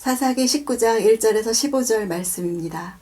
사사기 19장 1절에서 15절 말씀입니다.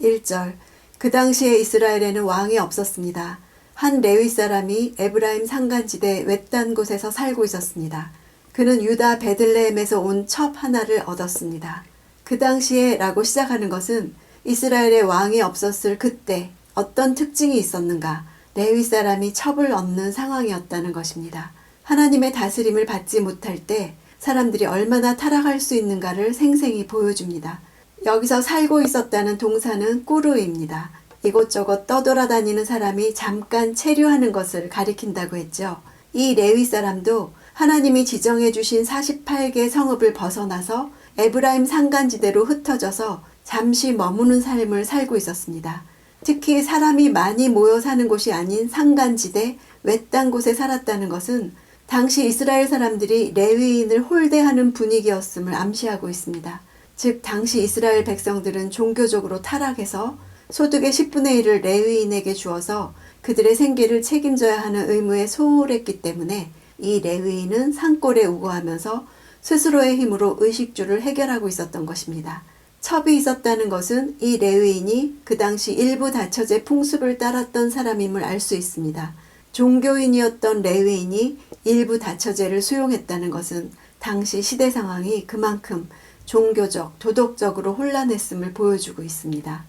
1절 그 당시에 이스라엘에는 왕이 없었습니다. 한 레위 사람이 에브라임 산간지대 외딴 곳에서 살고 있었습니다. 그는 유다 베들레헴에서 온 첩 하나를 얻었습니다. 그 당시에 라고 시작하는 것은 이스라엘의 왕이 없었을 그때 어떤 특징이 있었는가 레위 사람이 첩을 얻는 상황이었다는 것입니다. 하나님의 다스림을 받지 못할 때 사람들이 얼마나 타락할 수 있는가를 생생히 보여줍니다. 여기서 살고 있었다는 동사는 꾸르입니다. 이곳저곳 떠돌아다니는 사람이 잠깐 체류하는 것을 가리킨다고 했죠. 이 레위 사람도 하나님이 지정해 주신 48개 성읍을 벗어나서 에브라임 산간지대로 흩어져서 잠시 머무는 삶을 살고 있었습니다. 특히 사람이 많이 모여 사는 곳이 아닌 산간지대 외딴 곳에 살았다는 것은 당시 이스라엘 사람들이 레위인을 홀대하는 분위기였음을 암시하고 있습니다. 즉 당시 이스라엘 백성들은 종교적으로 타락해서 소득의 10분의 1을 레위인에게 주어서 그들의 생계를 책임져야 하는 의무에 소홀했기 때문에 이 레위인은 산골에 우거하면서 스스로의 힘으로 의식주를 해결하고 있었던 것입니다. 첩이 있었다는 것은 이 레위인이 그 당시 일부 다처제 풍습을 따랐던 사람임을 알 수 있습니다. 종교인이었던 레위인이 일부 다처제를 수용했다는 것은 당시 시대 상황이 그만큼 종교적, 도덕적으로 혼란했음을 보여주고 있습니다.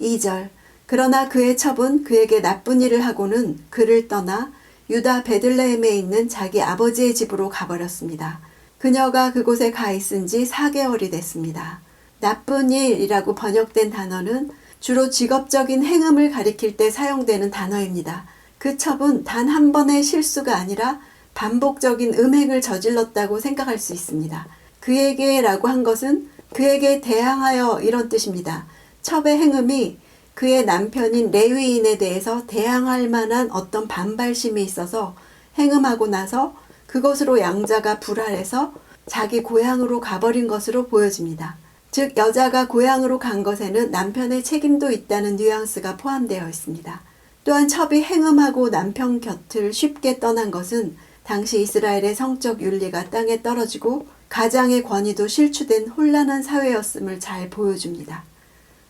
2절 그러나 그의 첩은 그에게 나쁜 일을 하고는 그를 떠나 유다 베들레헴에 있는 자기 아버지의 집으로 가버렸습니다. 그녀가 그곳에 가 있은 지 4개월이 됐습니다. 나쁜 일이라고 번역된 단어는 주로 직업적인 행음을 가리킬 때 사용되는 단어입니다. 그 첩은 단 한 번의 실수가 아니라 반복적인 음행을 저질렀다고 생각할 수 있습니다. 그에게 라고 한 것은 그에게 대항하여 이런 뜻입니다. 첩의 행음이 그의 남편인 레위인에 대해서 대항할 만한 어떤 반발심이 있어서 행음하고 나서 그것으로 양자가 불알해서 자기 고향으로 가버린 것으로 보여집니다. 즉, 여자가 고향으로 간 것에는 남편의 책임도 있다는 뉘앙스가 포함되어 있습니다. 또한 첩이 행음하고 남편 곁을 쉽게 떠난 것은 당시 이스라엘의 성적 윤리가 땅에 떨어지고 가장의 권위도 실추된 혼란한 사회였음을 잘 보여줍니다.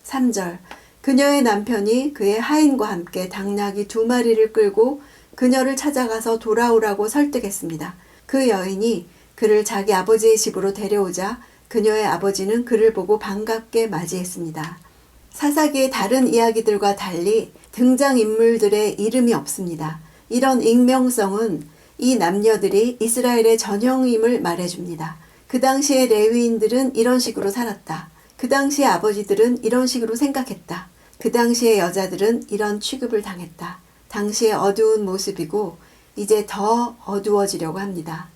3절 그녀의 남편이 그의 하인과 함께 당나귀 두 마리를 끌고 그녀를 찾아가서 돌아오라고 설득했습니다. 그 여인이 그를 자기 아버지의 집으로 데려오자 그녀의 아버지는 그를 보고 반갑게 맞이했습니다. 사사기의 다른 이야기들과 달리 등장인물들의 이름이 없습니다. 이런 익명성은 이 남녀들이 이스라엘의 전형임을 말해줍니다. 그 당시의 레위인들은 이런 식으로 살았다. 그 당시의 아버지들은 이런 식으로 생각했다. 그 당시의 여자들은 이런 취급을 당했다. 당시의 어두운 모습이고 이제 더 어두워지려고 합니다.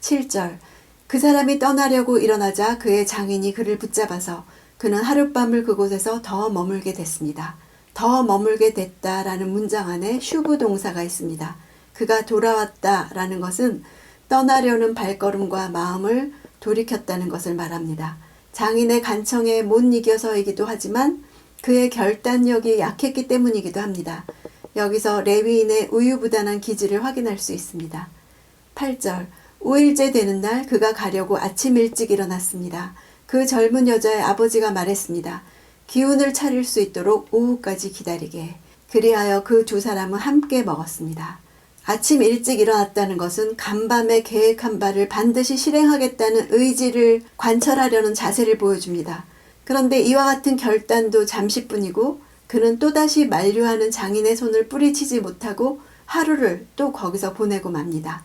7절 그 사람이 떠나려고 일어나자 그의 장인이 그를 붙잡아서 그는 하룻밤을 그곳에서 더 머물게 됐습니다. 더 머물게 됐다라는 문장 안에 슈브 동사가 있습니다. 그가 돌아왔다라는 것은 떠나려는 발걸음과 마음을 돌이켰다는 것을 말합니다. 장인의 간청에 못 이겨서이기도 하지만 그의 결단력이 약했기 때문이기도 합니다. 여기서 레위인의 우유부단한 기질을 확인할 수 있습니다. 8절 5일째 되는 날 그가 가려고 아침 일찍 일어났습니다. 그 젊은 여자의 아버지가 말했습니다. 기운을 차릴 수 있도록 오후까지 기다리게. 그리하여 그 두 사람은 함께 먹었습니다. 아침 일찍 일어났다는 것은 간밤에 계획한 바를 반드시 실행하겠다는 의지를 관철하려는 자세를 보여줍니다. 그런데 이와 같은 결단도 잠시뿐이고 그는 또다시 만류하는 장인의 손을 뿌리치지 못하고 하루를 또 거기서 보내고 맙니다.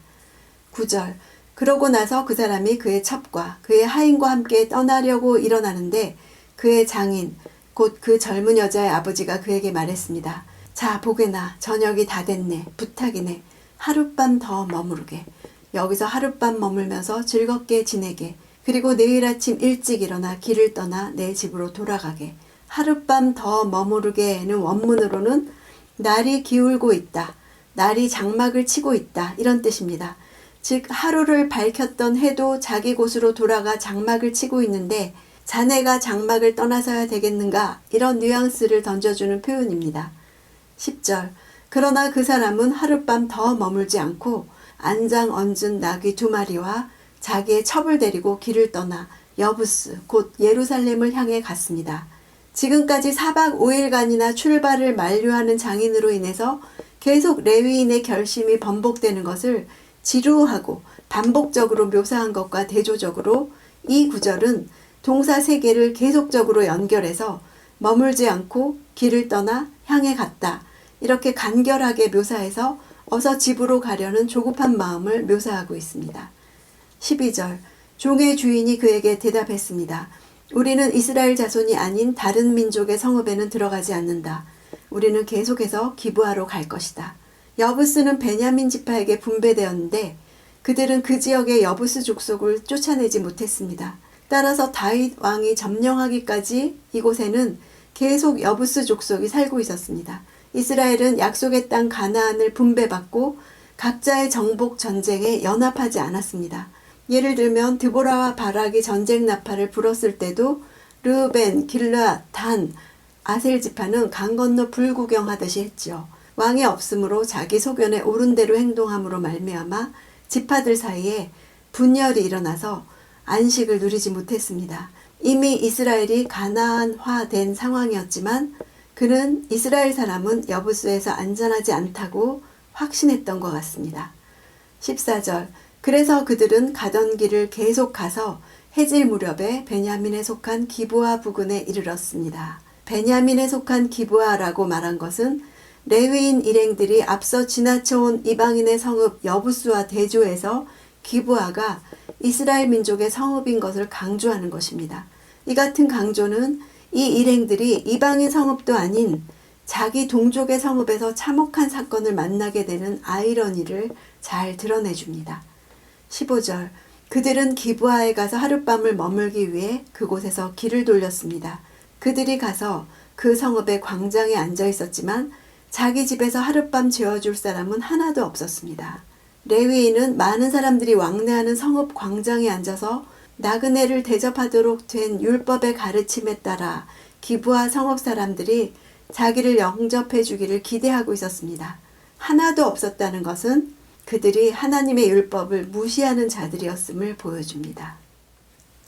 9절 그러고 나서 그 사람이 그의 첩과 그의 하인과 함께 떠나려고 일어나는데 그의 장인 곧 그 젊은 여자의 아버지가 그에게 말했습니다. 자 보게나 저녁이 다 됐네. 부탁이네. 하룻밤 더 머무르게. 여기서 하룻밤 머물면서 즐겁게 지내게. 그리고 내일 아침 일찍 일어나 길을 떠나 내 집으로 돌아가게. 하룻밤 더 머무르게는 원문으로는 날이 기울고 있다. 날이 장막을 치고 있다. 이런 뜻입니다. 즉 하루를 밝혔던 해도 자기 곳으로 돌아가 장막을 치고 있는데 자네가 장막을 떠나서야 되겠는가 이런 뉘앙스를 던져주는 표현입니다. 10절 그러나 그 사람은 하룻밤 더 머물지 않고 안장 얹은 나귀 두 마리와 자기의 첩을 데리고 길을 떠나 여부스, 곧 예루살렘을 향해 갔습니다. 지금까지 4박 5일간이나 출발을 만류하는 장인으로 인해서 계속 레위인의 결심이 번복되는 것을 지루하고 반복적으로 묘사한 것과 대조적으로 이 구절은 동사 세 개를 계속적으로 연결해서 머물지 않고 길을 떠나 향해 갔다. 이렇게 간결하게 묘사해서 어서 집으로 가려는 조급한 마음을 묘사하고 있습니다. 12절 종의 주인이 그에게 대답했습니다. 우리는 이스라엘 자손이 아닌 다른 민족의 성읍에는 들어가지 않는다. 우리는 계속해서 기부하러 갈 것이다. 여부스는 베냐민 지파에게 분배되었는데 그들은 그 지역의 여부스 족속을 쫓아내지 못했습니다. 따라서 다윗 왕이 점령하기까지 이곳에는 계속 여부스 족속이 살고 있었습니다. 이스라엘은 약속의 땅 가나안을 분배받고 각자의 정복 전쟁에 연합하지 않았습니다. 예를 들면 드보라와 바락이 전쟁 나팔을 불었을 때도 르벤, 길라, 단, 아셀 지파는 강 건너 불구경하듯이 했지요. 왕이 없으므로 자기 소견에 옳은 대로 행동함으로 말미암아 지파들 사이에 분열이 일어나서 안식을 누리지 못했습니다. 이미 이스라엘이 가나안화된 상황이었지만 그는 이스라엘 사람은 여부스에서 안전하지 않다고 확신했던 것 같습니다. 14절 그래서 그들은 가던 길을 계속 가서 해질 무렵에 베냐민에 속한 기부아 부근에 이르렀습니다. 베냐민에 속한 기부아라고 말한 것은 레위인 일행들이 앞서 지나쳐온 이방인의 성읍 여부스와 대조해서 기부아가 이스라엘 민족의 성읍인 것을 강조하는 것입니다. 이 같은 강조는 이 일행들이 이방인 성읍도 아닌 자기 동족의 성읍에서 참혹한 사건을 만나게 되는 아이러니를 잘 드러내줍니다. 15절 그들은 기부하에 가서 하룻밤을 머물기 위해 그곳에서 길을 돌렸습니다. 그들이 가서 그 성읍의 광장에 앉아 있었지만 자기 집에서 하룻밤 재워줄 사람은 하나도 없었습니다. 레위인은 많은 사람들이 왕래하는 성읍 광장에 앉아서 나그네를 대접하도록 된 율법의 가르침에 따라 기부하 성읍 사람들이 자기를 영접해 주기를 기대하고 있었습니다. 하나도 없었다는 것은 그들이 하나님의 율법을 무시하는 자들이었음을 보여줍니다.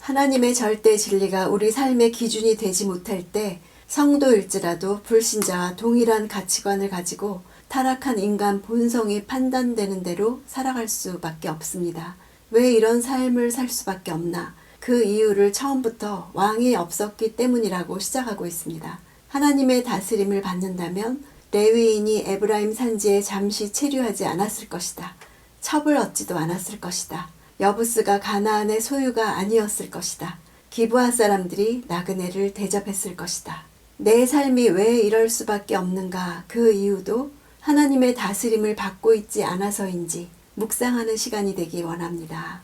하나님의 절대 진리가 우리 삶의 기준이 되지 못할 때 성도일지라도 불신자와 동일한 가치관을 가지고 타락한 인간 본성이 판단되는 대로 살아갈 수밖에 없습니다. 왜 이런 삶을 살 수밖에 없나? 그 이유를 처음부터 왕이 없었기 때문이라고 시작하고 있습니다. 하나님의 다스림을 받는다면 레위인이 에브라임 산지에 잠시 체류하지 않았을 것이다. 첩을 얻지도 않았을 것이다. 여부스가 가나안의 소유가 아니었을 것이다. 기부한 사람들이 나그네를 대접했을 것이다. 내 삶이 왜 이럴 수밖에 없는가 그 이유도 하나님의 다스림을 받고 있지 않아서인지 묵상하는 시간이 되기 원합니다.